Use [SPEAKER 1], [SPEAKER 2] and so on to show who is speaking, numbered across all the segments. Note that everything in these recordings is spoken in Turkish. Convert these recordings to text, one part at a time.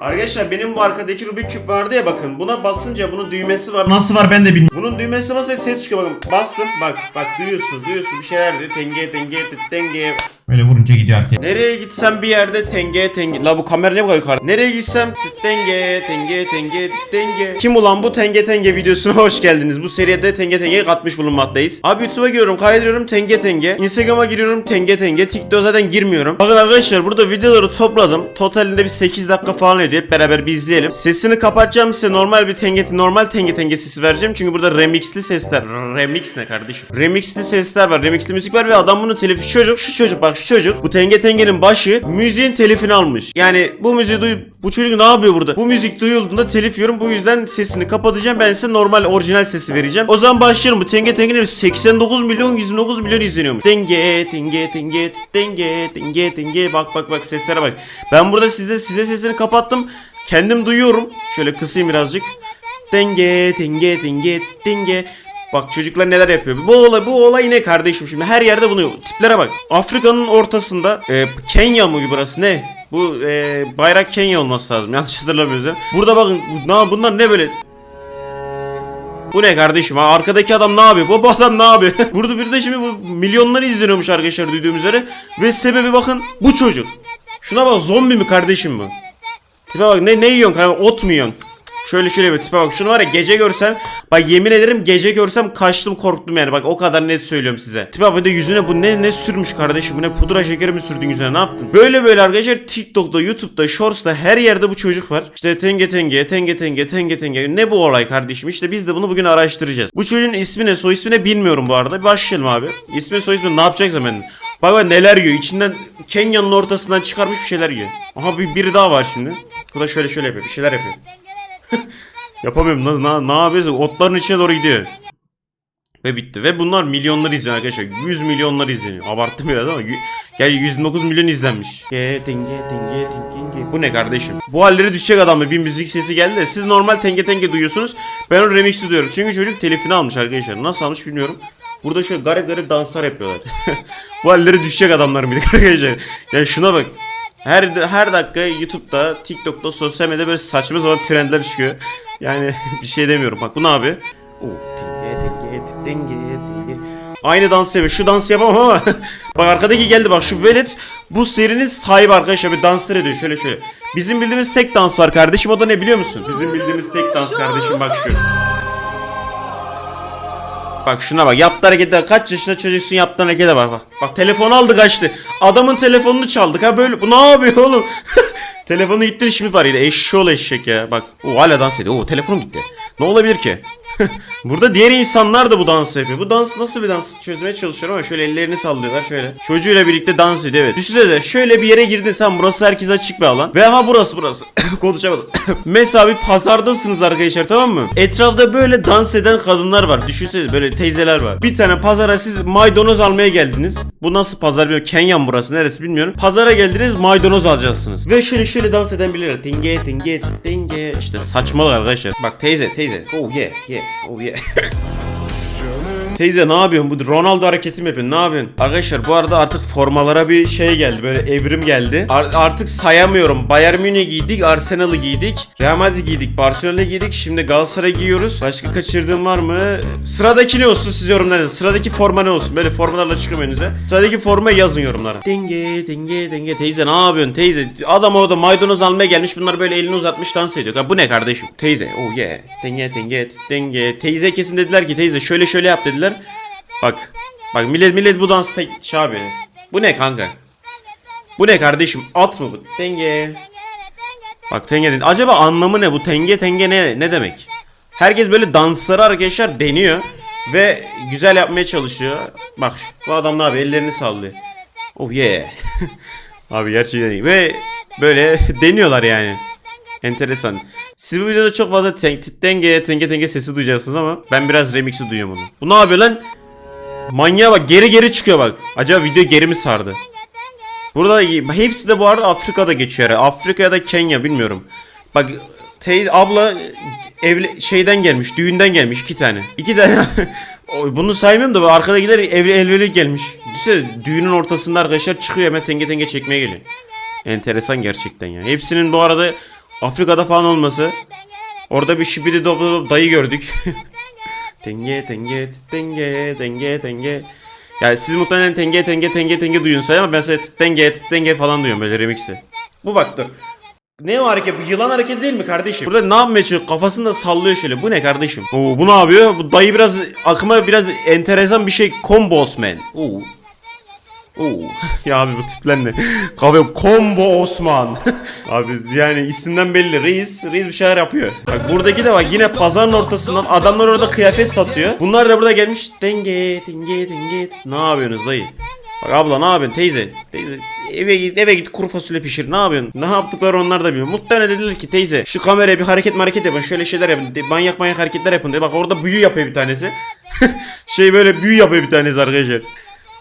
[SPEAKER 1] Arkadaşlar benim bu arkadaki Rubik küp vardı ya bakın buna basınca bunun düğmesi var. Nasıl var ben de bilmiyorum. Bunun düğmesi basınca ses çıkıyor bakın. Bastım bak bak duyuyorsunuz duyuyorsunuz bir şeyler diyor. Tenge tenge tenge.
[SPEAKER 2] Böyle vurunca gidiyor arkaya.
[SPEAKER 1] Nereye gitsem bir yerde tenge tenge. La bu kamera ne bu kadar yukarı? Nereye gitsem tenge tenge tenge tenge. Kim ulan bu tenge tenge videosuna hoş geldiniz. Bu seride tenge tenge katmış bulunmaktayız. Abi YouTube'a giriyorum kaydediyorum tenge tenge. Instagram'a giriyorum tenge tenge. TikTok'a zaten girmiyorum. Bakın arkadaşlar burada videoları topladım. Totalinde bir 8 dakika falan ediyor. Hep beraber bir izleyelim. Sesini kapatacağım size normal bir tenge normal tenge tenge sesi vereceğim. Çünkü burada remixli sesler. Remix ne kardeşim? Remixli sesler var. Remixli müzik var ve adam bunu telif çocuk şu çocuk bak şu çocuk bu tenge tengenin başı müziğin telifini almış. Yani bu müziği duy bu çocuk ne yapıyor burada? Bu müzik duyulduğunda telif yiyorum. Bu yüzden sesini kapatacağım. Ben size normal orijinal sesi vereceğim. O zaman başlayalım. Bu tenge tengenin 89 milyon 129 milyon izleniyormuş. Tenge tenge tenge tenge tenge tenge bak bak bak seslere bak. Ben burada size size sesini kapattım. Kendim duyuyorum. Şöyle kısayım birazcık. Denge, denge, denge, denge. Bak çocuklar neler yapıyor. Bu olay bu olay ne kardeşim şimdi her yerde bunu tiplere bak. Afrika'nın ortasında e, Kenya mı burası ne? Bu e, bayrak Kenya olması lazım yanlış hatırlamıyorsam. Burada bakın na, bunlar ne böyle bu ne kardeşim ha? Arkadaki adam ne yapıyor? Bu, adam ne yapıyor? Burada bir de şimdi bu milyonları izleniyormuş arkadaşlar duyduğum üzere. Ve sebebi bakın bu çocuk. Şuna bak zombi mi kardeşim bu? Tipe bak ne ne yiyorsun kanka ot mu yiyorsun? Şöyle şöyle bir tipe bak şunu var ya gece görsem bak yemin ederim gece görsem kaçtım korktum yani bak o kadar net söylüyorum size. Tipe bak bir de yüzüne bu ne ne sürmüş kardeşim bu ne pudra şekeri mi sürdün yüzüne ne yaptın? Böyle böyle arkadaşlar TikTok'ta YouTube'da Shorts'ta her yerde bu çocuk var. İşte tenge tenge tenge tenge tenge tenge ne bu olay kardeşim işte biz de bunu bugün araştıracağız. Bu çocuğun ismi ne soy ismi ne bilmiyorum bu arada bir başlayalım abi. İsmi soy ismi ne yapacaksın ben? Bak bak neler yiyor içinden Kenya'nın ortasından çıkarmış bir şeyler yiyor. Aha bir biri daha var şimdi. Bu da şöyle şöyle yapıyor bir şeyler yapıyor. Yapamıyorum. Nasıl, ne, ne yapıyorsun? Otların içine doğru gidiyor. Ve bitti. Ve bunlar milyonlar izleniyor arkadaşlar. 100 milyonlar izleniyor. Abarttım biraz ama. y- Gel 109 milyon izlenmiş. Ge, tenge, tenge, tenge. Bu ne kardeşim? Bu halleri düşecek adamda bir müzik sesi geldi de siz normal tenge tenge duyuyorsunuz. Ben o remix'i duyuyorum. Çünkü çocuk telifini almış arkadaşlar. Nasıl almış bilmiyorum. Burada şöyle garip garip danslar yapıyorlar. Bu halleri düşecek adamlar bir arkadaşlar. Yani şuna bak. Her her dakika YouTube'da, TikTok'ta, sosyal medyada böyle saçma sapan trendler çıkıyor. Yani bir şey demiyorum. Bak bu ne abi? Aynı dans yapıyor. Şu dansı yapamam ama bak arkadaki geldi bak şu velet bu serinin sahibi arkadaşlar bir danslar ediyor şöyle şöyle. Bizim bildiğimiz tek dans var kardeşim o da ne biliyor musun? Bizim bildiğimiz tek dans kardeşim bak şu. Bak şuna bak yaptığı hareketler kaç yaşında çocuksun yaptığı harekete bak bak. Bak telefonu aldı kaçtı. Adamın telefonunu çaldık ha böyle. Bu ne yapıyor oğlum? Telefonu gitti şimdi var ya eşşoğlu eşek ya. Bak o hala dans ediyor. O telefonum gitti. Ne olabilir ki? Burada diğer insanlar da bu dansı yapıyor. Bu dans nasıl bir dans çözmeye çalışıyorum ama şöyle ellerini sallıyorlar şöyle. Çocuğuyla birlikte dans ediyor evet. Düşünsene şöyle bir yere girdin sen burası herkes açık bir alan. Ve ha burası burası. Konuşamadım. Mesela bir pazardasınız arkadaşlar tamam mı? Etrafta böyle dans eden kadınlar var. Düşünsenize böyle teyzeler var. Bir tane pazara siz maydanoz almaya geldiniz. Bu nasıl pazar bilmiyorum. Kenya mı burası neresi bilmiyorum. Pazara geldiniz maydanoz alacaksınız. Ve şöyle şöyle dans eden birileri. Tinge tinge tinge. İşte saçmalar arkadaşlar. Bak teyze teyze. Oh yeah yeah. Oh yeah. Teyze ne yapıyorsun? Bu Ronaldo hareketi mi yapıyorsun? Ne yapıyorsun? Arkadaşlar bu arada artık formalara bir şey geldi. Böyle evrim geldi. Ar- artık sayamıyorum. Bayern Münih giydik, Arsenal'ı giydik. Real Madrid giydik, Barcelona giydik. Şimdi Galatasaray giyiyoruz. Başka kaçırdığım var mı? Sıradaki ne olsun siz yorumlarınızda? Sıradaki forma ne olsun? Böyle formalarla çıkın önünüze. Sıradaki forma yazın yorumlara. Denge, denge, denge. Teyze ne yapıyorsun? Teyze. Adam orada maydanoz almaya gelmiş. Bunlar böyle elini uzatmış dans ediyor. Ha, bu ne kardeşim? Teyze. Oh yeah. Denge, denge, denge. Teyze kesin dediler ki teyze şöyle şöyle yap dediler. Bak. Bak millet millet bu dans tek şey abi. Bu ne kanka? Bu ne kardeşim? At mı bu? Tenge. Bak tenge dedi. Acaba anlamı ne bu? Tenge tenge ne ne demek? Herkes böyle dansları arkadaşlar deniyor ve güzel yapmaya çalışıyor. Bak bu adam ne abi ellerini sallıyor. Oh yeah. abi gerçekten iyi. Ve böyle deniyorlar yani. Enteresan. Siz bu videoda çok fazla ten- tenge tenge sesi duyacaksınız ama ben biraz remix'i duyuyorum onu. Bu ne yapıyor lan? Manyağa bak geri geri çıkıyor bak. Acaba video geri mi sardı? Burada hepsi de bu arada Afrika'da geçiyor. Afrika ya da Kenya bilmiyorum. Bak teyze abla evli şeyden gelmiş, düğünden gelmiş iki tane. İki tane. Bunu saymıyorum da arkadakiler evli evlilik gelmiş. Düşünsene düğünün ortasında arkadaşlar çıkıyor hemen tenge tenge çekmeye geliyor. Enteresan gerçekten ya. Hepsinin bu arada Afrika'da falan olması. Orada bir şibidi doblo dayı gördük. tenge tenge tenge tenge tenge. Yani siz muhtemelen tenge tenge tenge tenge duyuyorsunuz ama ben size tenge tenge falan duyuyorum böyle remix'i. Bu bak dur. Ne o hareket? Bu yılan hareketi değil mi kardeşim? Burada ne yapmaya çalışıyor? Kafasını da sallıyor şöyle. Bu ne kardeşim? Oo, bu ne yapıyor? Bu dayı biraz aklıma biraz enteresan bir şey. Combos man. Oo. Oo. ya abi bu tipler ne? Kahve Combo Osman. abi yani isimden belli. Reis, reis bir şeyler yapıyor. Bak buradaki de bak yine pazarın ortasından adamlar orada kıyafet satıyor. Bunlar da burada gelmiş. Denge, denge, denge. Ne yapıyorsunuz dayı? Bak abla ne yapıyorsun teyze? Teyze eve git eve git kuru fasulye pişir. Ne yapıyorsun? Ne yaptıkları onlar da bilmiyor. Muhtemelen dediler ki teyze şu kameraya bir hareket hareket yapın. Şöyle şeyler yapın. De, manyak manyak hareketler yapın diye. Bak orada büyü yapıyor bir tanesi. şey böyle büyü yapıyor bir tanesi arkadaşlar.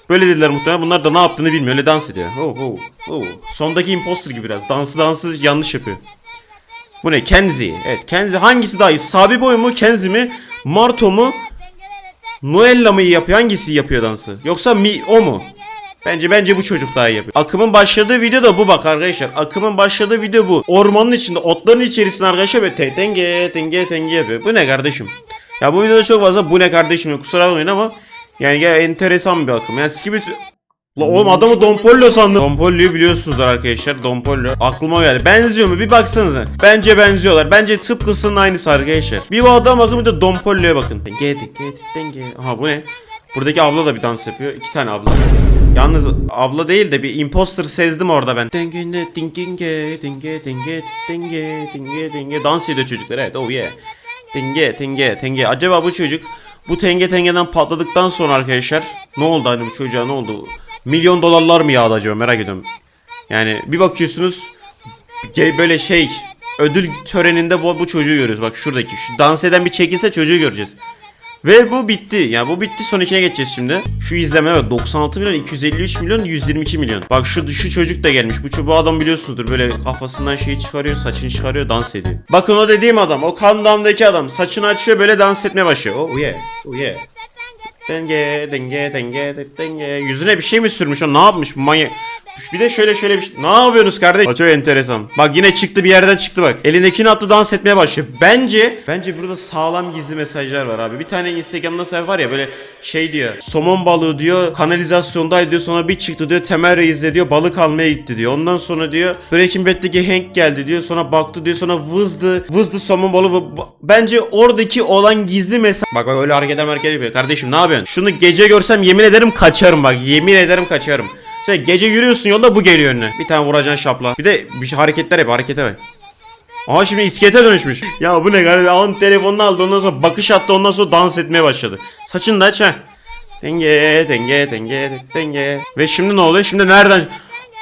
[SPEAKER 1] Böyle dediler muhtemelen. Bunlar da ne yaptığını bilmiyor. Öyle dans ediyor. Oh, oh, oh. Sondaki imposter gibi biraz. Dansı dansı yanlış yapıyor. Bu ne? Kenzi. Evet Kenzi hangisi daha iyi? Sabi boy mu? Kenzi mi? Marto mu? Noella mı yapıyor? Hangisi yapıyor dansı? Yoksa mi o mu? Bence bence bu çocuk daha iyi yapıyor. Akımın başladığı video da bu bak arkadaşlar. Akımın başladığı video bu. Ormanın içinde, otların içerisinde arkadaşlar böyle te- tenge tenge tenge yapıyor. Bu ne kardeşim? Ya bu videoda çok fazla bu ne kardeşim. Kusura bakmayın ama yani ya enteresan bir akım. Yani Skibit La oğlum adamı Dompollo sandım. Dompollo'yu biliyorsunuzdur arkadaşlar. Dompollo. Aklıma geldi. Benziyor mu? Bir baksanıza. Bence benziyorlar. Bence tıpkısının aynısı arkadaşlar. Bir bu adam bakın bir de Dompollo'ya bakın. Gedik gedik denge. Aha bu ne? Buradaki abla da bir dans yapıyor. İki tane abla. Yalnız abla değil de bir imposter sezdim orada ben. Denge denge denge denge denge denge denge dans ediyor çocuklar. Evet oh yeah. Denge denge denge. Acaba bu çocuk bu tenge tengeden patladıktan sonra arkadaşlar ne oldu hani bu çocuğa ne oldu? Milyon dolarlar mı yağdı acaba merak ediyorum. Yani bir bakıyorsunuz böyle şey ödül töreninde bu, bu çocuğu görüyoruz. Bak şuradaki şu dans eden bir çekilse çocuğu göreceğiz. Ve bu bitti. Yani bu bitti son ikine geçeceğiz şimdi. Şu izleme evet 96 milyon 253 milyon 122 milyon. Bak şu şu çocuk da gelmiş. Bu, bu adam biliyorsunuzdur böyle kafasından şeyi çıkarıyor saçını çıkarıyor dans ediyor. Bakın o dediğim adam o kandamdaki adam saçını açıyor böyle dans etmeye başlıyor. Oh yeah oh yeah. Denge denge denge denge. Yüzüne bir şey mi sürmüş o ne yapmış manyak. Bir de şöyle şöyle bir şey. Ne yapıyorsunuz kardeş? Çok enteresan. Bak yine çıktı bir yerden çıktı bak. Elindekini attı dans etmeye başlıyor. Bence bence burada sağlam gizli mesajlar var abi. Bir tane Instagram'da sayfa var ya böyle şey diyor. Somon balığı diyor kanalizasyondaydı diyor. Sonra bir çıktı diyor. Temel Reis'le diyor balık almaya gitti diyor. Ondan sonra diyor Breaking Bad'deki Hank geldi diyor. Sonra baktı diyor. Sonra vızdı. Vızdı somon balığı. Ba- Bence oradaki olan gizli mesaj. Bak bak öyle hareketler hareket yapıyor. Kardeşim ne yapıyorsun? Şunu gece görsem yemin ederim kaçarım bak. Yemin ederim kaçarım. Sen gece yürüyorsun yolda bu geliyor önüne. Bir tane vuracaksın şapla. Bir de bir şey hareketler yap harekete bak. Aha şimdi iskelete dönüşmüş. Ya bu ne kardeşim? Alın telefonunu aldı ondan sonra bakış attı ondan sonra dans etmeye başladı. Saçını da aç ha. Denge denge denge denge. Ve şimdi ne oluyor? Şimdi nereden?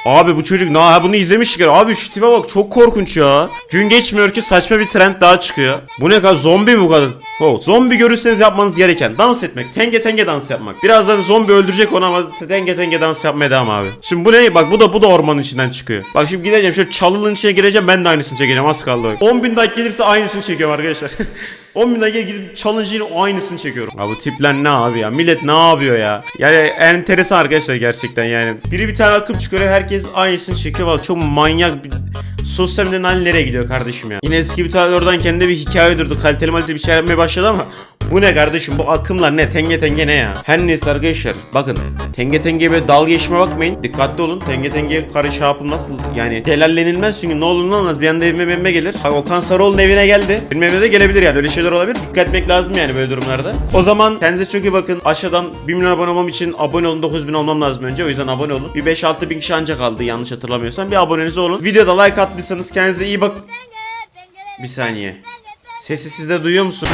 [SPEAKER 1] Abi bu çocuk ne? Ha bunu izlemiştik. ya. Abi şu tipe bak çok korkunç ya. Gün geçmiyor ki saçma bir trend daha çıkıyor. Bu ne kadar zombi mi bu kadın? Oh, zombi görürseniz yapmanız gereken dans etmek. Tenge tenge dans yapmak. Birazdan zombi öldürecek onu ama tenge tenge dans yapmaya devam abi. Şimdi bu ne? Bak bu da bu da ormanın içinden çıkıyor. Bak şimdi gideceğim şöyle çalının içine gireceğim ben de aynısını çekeceğim az kaldı bak. 10 bin dakika gelirse aynısını çekiyorum arkadaşlar. 10 bin dakika gidip challenge'ın aynısını çekiyorum. Abi bu tipler ne abi ya? Millet ne yapıyor ya? Yani enteresan arkadaşlar gerçekten yani. Biri bir tane akım çıkarıyor herkes aynısını çekiyor. Valla çok manyak bir... Sosyal medyanın hali nereye gidiyor kardeşim ya? Yine eski bir tane oradan kendi bir hikaye uydurdu. Kaliteli maliteli bir şey yapmaya başladı ama bu ne kardeşim? Bu akımlar ne? Tenge tenge ne ya? Her neyse arkadaşlar bakın tenge tenge böyle dalga geçme bakmayın. Dikkatli olun. Tenge tenge karış şey yapılmaz. Yani celallenilmez çünkü ne olur ne olmaz bir anda evime evime gelir. Bak Okan Sarıoğlu'nun evine geldi. Benim evime de gelebilir yani öyle şeyler olabilir. Dikkat etmek lazım yani böyle durumlarda. O zaman kendinize çok iyi bakın. Aşağıdan 1 milyon abone olmam için abone olun 9000 olmam lazım önce. O yüzden abone olun. Bir 5-6 bin kişi ancak kaldı yanlış hatırlamıyorsam. Bir aboneniz olun. Videoda like attıysanız kendinize iyi bak. Bir saniye. Sesi sizde duyuyor musun?